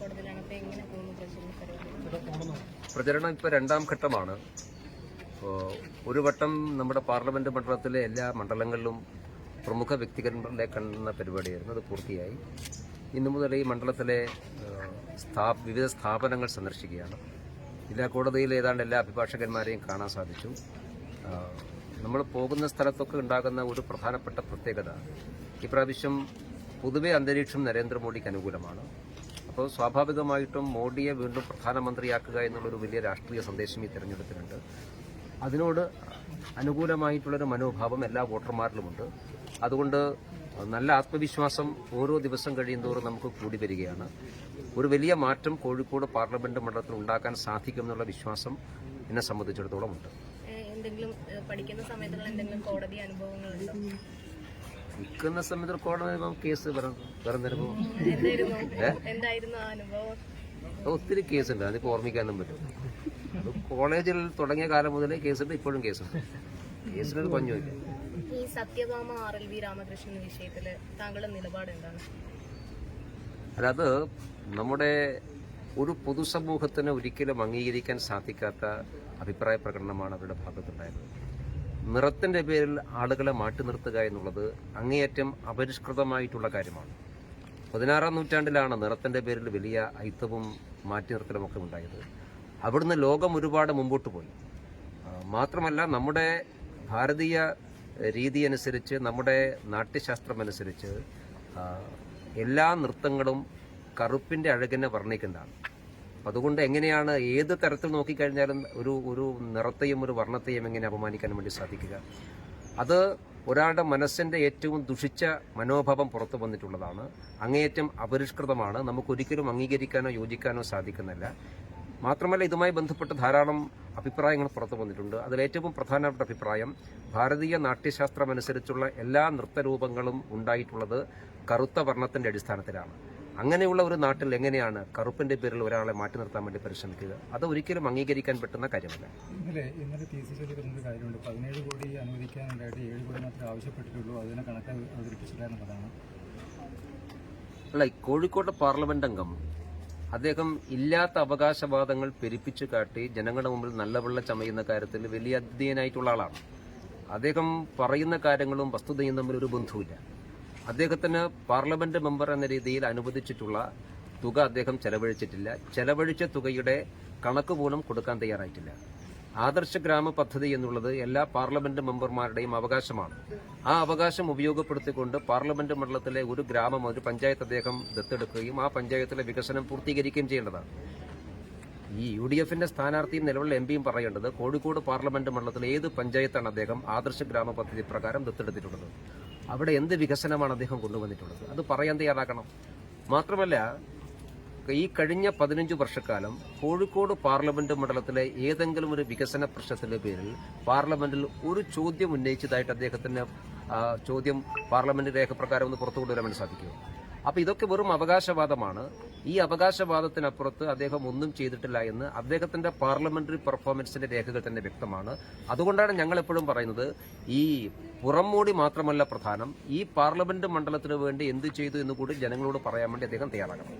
കോടതിയിലാണ്. എങ്ങനെ പോകുന്നു പ്രചരണ ഇപ്പോൾ രണ്ടാം ഘട്ടമാണ്. ഒരു വട്ടം നമ്മുടെ പാർലമെന്റ് മണ്ഡലത്തിലെ എല്ലാ മണ്ഡലങ്ങളിലും പ്രമുഖ വ്യക്തികളെ കണ്ടുന്ന പരിപാടിയായിരുന്നു. അത് പൂർത്തിയായി. ഇന്നു മുതൽ ഈ മണ്ഡലത്തിലെ സ്ഥാ വിവിധ സ്ഥാപനങ്ങൾ സന്ദർശിക്കുകയാണ്. ജില്ലാ കോടതിയിൽ ഏതാണ്ട് എല്ലാ അഭിഭാഷകന്മാരെയും കാണാൻ സാധിച്ചു. നമ്മൾ പോകുന്ന സ്ഥലത്തൊക്കെ ഉണ്ടാകുന്ന ഒരു പ്രധാനപ്പെട്ട പ്രത്യേകത ഇപ്രാവശ്യം പൊതുവെ അന്തരീക്ഷം നരേന്ദ്രമോദിക്ക് അനുകൂലമാണ്. അപ്പോൾ സ്വാഭാവികമായിട്ടും മോഡിയെ വീണ്ടും പ്രധാനമന്ത്രിയാക്കുക എന്നുള്ളൊരു വലിയ രാഷ്ട്രീയ സന്ദേശം ഈ തെരഞ്ഞെടുപ്പിനുണ്ട്. അതിനോട് അനുകൂലമായിട്ടുള്ളൊരു മനോഭാവം എല്ലാ വോട്ടർമാരിലുമുണ്ട്. അതുകൊണ്ട് നല്ല ആത്മവിശ്വാസം ഓരോ ദിവസം കഴിയുന്തോറും നമുക്ക് കൂടി വരികയാണ്. ഒരു വലിയ മാറ്റം കോഴിക്കോട് പാർലമെന്റ് മണ്ഡലത്തിൽ ഉണ്ടാക്കാൻ സാധിക്കും എന്നുള്ള വിശ്വാസം എന്നെ സംബന്ധിച്ചിടത്തോളം ഉണ്ട്. എന്തെങ്കിലും പഠിക്കുന്ന സമയത്തുള്ള എന്തെങ്കിലും കോടതി അനുഭവങ്ങളുണ്ടോ? നിൽക്കുന്ന സമയത്ത് കോടതി കേസ് പറഞ്ഞിരുന്നു ഒത്തിരി കേസുണ്ട് അതിപ്പോ ഓർമ്മിക്കാനും പറ്റും. അത് കോളേജിൽ തുടങ്ങിയ കാലം മുതലേ കേസുണ്ട് ഇപ്പോഴും കേസുണ്ട്. കേസിനൊരു പഞ്ഞുമില്ല. ഈ Satyabhama R L V Ramakrishnan വിഷയത്തിൽ താങ്കളുടെ നിലപാട് എന്താണ്? അല്ലാതെ നമ്മുടെ ഒരു പൊതുസമൂഹത്തിന് ഒരിക്കലും അംഗീകരിക്കാൻ സാധിക്കാത്ത അഭിപ്രായ പ്രകടനമാണ് അവരുടെ ഭാഗത്തുണ്ടായത് നിറത്തിന്റെ പേരിൽ ആളുകളെ മാറ്റി നിർത്തുക എന്നുള്ളത് അങ്ങേയറ്റം അപരിഷ്കൃതമായിട്ടുള്ള കാര്യമാണ്. പതിനാറാം നൂറ്റാണ്ടിലാണ് നിറത്തിന്റെ പേരിൽ വലിയ ഐത്തവും മാറ്റി നിർത്തലുമൊക്കെ ഉണ്ടായത്. അവിടുന്ന് ലോകം ഒരുപാട് മുമ്പോട്ട് പോയി. മാത്രമല്ല നമ്മുടെ ഭാരതീയ രീതി അനുസരിച്ച് നമ്മുടെ നാട്യശാസ്ത്രം അനുസരിച്ച് എല്ലാ നൃത്തങ്ങളും കറുപ്പിന്റെ അഴകിനെ വർണിക്കുന്നതാണ്. അതുകൊണ്ട് എങ്ങനെയാണ് ഏത് തരത്തിൽ നോക്കിക്കഴിഞ്ഞാലും ഒരു ഒരു നിറത്തെയും ഒരു വർണത്തെയും എങ്ങനെ അപമാനിക്കാൻ വേണ്ടി സാധിക്കുക? അത് ഒരാളുടെ മനസ്സിന്റെ ഏറ്റവും ദുഷിച്ച മനോഭാവം പുറത്തു വന്നിട്ടുള്ളതാണ്. അങ്ങേയറ്റം അപരിഷ്കൃതമാണ്. നമുക്കൊരിക്കലും അംഗീകരിക്കാനോ യോജിക്കാനോ സാധിക്കുന്നില്ല. മാത്രമല്ല ഇതുമായി ബന്ധപ്പെട്ട് ധാരാളം അഭിപ്രായങ്ങൾ പുറത്തു വന്നിട്ടുണ്ട്. അതിൽ ഏറ്റവും പ്രധാനപ്പെട്ട അഭിപ്രായം ഭാരതീയ നാട്യശാസ്ത്രമനുസരിച്ചുള്ള എല്ലാ നൃത്തരൂപങ്ങളും ഉണ്ടായിട്ടുള്ളത് കറുത്ത വർണത്തിന്റെ അടിസ്ഥാനത്തിലാണ്. അങ്ങനെയുള്ള ഒരു നാട്ടിൽ എങ്ങനെയാണ് കറുപ്പിന്റെ പേരിൽ ഒരാളെ മാറ്റി നിർത്താൻ വേണ്ടി പരിശ്രമിക്കുക? അത് ഒരിക്കലും അംഗീകരിക്കാൻ പറ്റുന്ന കാര്യമല്ല. ഇന്നലെ ഇന്നലെ ടി സി ചൊല്ലി പറഞ്ഞൊരു കാര്യമുണ്ട്. പതിനേഴ് കോടി അനുവദിക്കാനായിട്ട് ഏഴ് കോടി മാത്രമേ ആവശ്യപ്പെട്ടിട്ടുള്ളൂ. അതിനെ കണക്ക് അവതരിപ്പിച്ചില്ല എന്നുള്ളതാണ് അല്ല കോഴിക്കോട്ടെ പാർലമെന്റ് അംഗം അദ്ദേഹം ഇല്ലാത്ത അവകാശവാദങ്ങൾ പെരുപ്പിച്ചു കാട്ടി ജനങ്ങളുടെ മുമ്പിൽ നല്ല വെള്ളം ചമയുന്ന കാര്യത്തിൽ വലിയ അധ്യയനായിട്ടുള്ള ആളാണ്. അദ്ദേഹം പറയുന്ന കാര്യങ്ങളും വസ്തുതയും തമ്മിൽ ഒരു ബന്ധവുമില്ല. അദ്ദേഹത്തിന് പാർലമെന്റ് മെമ്പർ എന്ന രീതിയിൽ അനുവദിച്ചിട്ടുള്ള തുക അദ്ദേഹം ചെലവഴിച്ചിട്ടില്ല. ചെലവഴിച്ച തുകയുടെ കണക്ക് പോലും കൊടുക്കാൻ തയ്യാറായിട്ടില്ല. ആദർശ ഗ്രാമ പദ്ധതി എന്നുള്ളത് എല്ലാ പാർലമെന്റ് മെമ്പർമാരുടെയും അവകാശമാണ്. ആ അവകാശം ഉപയോഗപ്പെടുത്തിക്കൊണ്ട് പാർലമെന്റ് മണ്ഡലത്തിലെ ഒരു ഗ്രാമം ഒരു പഞ്ചായത്ത് അദ്ദേഹം ദത്തെടുക്കുകയും ആ പഞ്ചായത്തിലെ വികസനം പൂർത്തീകരിക്കുകയും ചെയ്യേണ്ടതാണ്. ഈ യു ഡി എഫിന്റെ സ്ഥാനാർത്ഥിയും നിലവിലെ എം പിയും പറയേണ്ടത് കോഴിക്കോട് പാർലമെന്റ് മണ്ഡലത്തിലെ ഏത് പഞ്ചായത്താണ് അദ്ദേഹം ആദർശ ഗ്രാമ പദ്ധതി പ്രകാരം ദത്തെടുത്തിട്ടുള്ളത്? അവിടെ എന്ത് വികസനമാണ് അദ്ദേഹം കൊണ്ടുവന്നിട്ടുള്ളത്? അത് പറയാൻ തയ്യാറാക്കണം മാത്രമല്ല ഈ കഴിഞ്ഞ പതിനഞ്ച് വർഷക്കാലം കോഴിക്കോട് പാർലമെന്റ് മണ്ഡലത്തിലെ ഏതെങ്കിലും ഒരു വികസന പ്രശ്നത്തിന്റെ പേരിൽ പാർലമെന്റിൽ ഒരു ചോദ്യം ഉന്നയിച്ചതായിട്ട് അദ്ദേഹത്തിന് ചോദ്യം പാർലമെന്റ് രേഖപ്രകാരം ഒന്ന് പുറത്തു കൊണ്ടുവരാൻ സാധിക്കുമോ അപ്പൊ ഇതൊക്കെ വെറും അവകാശവാദമാണ്. ഈ അവകാശവാദത്തിനപ്പുറത്ത് അദ്ദേഹം ഒന്നും ചെയ്തിട്ടില്ല എന്ന് അദ്ദേഹത്തിന്റെ പാർലമെന്ററി പെർഫോമൻസിന്റെ രേഖകൾ തന്നെ വ്യക്തമാണ്. അതുകൊണ്ടാണ് ഞങ്ങൾ എപ്പോഴും പറയുന്നത് ഈ പുറംമൂടി മാത്രമല്ല പ്രധാനം ഈ പാർലമെന്റ് മണ്ഡലത്തിന് വേണ്ടി എന്ത് ചെയ്തു എന്ന് കൂടി ജനങ്ങളോട് പറയാൻ വേണ്ടി അദ്ദേഹം തയ്യാറാകണം.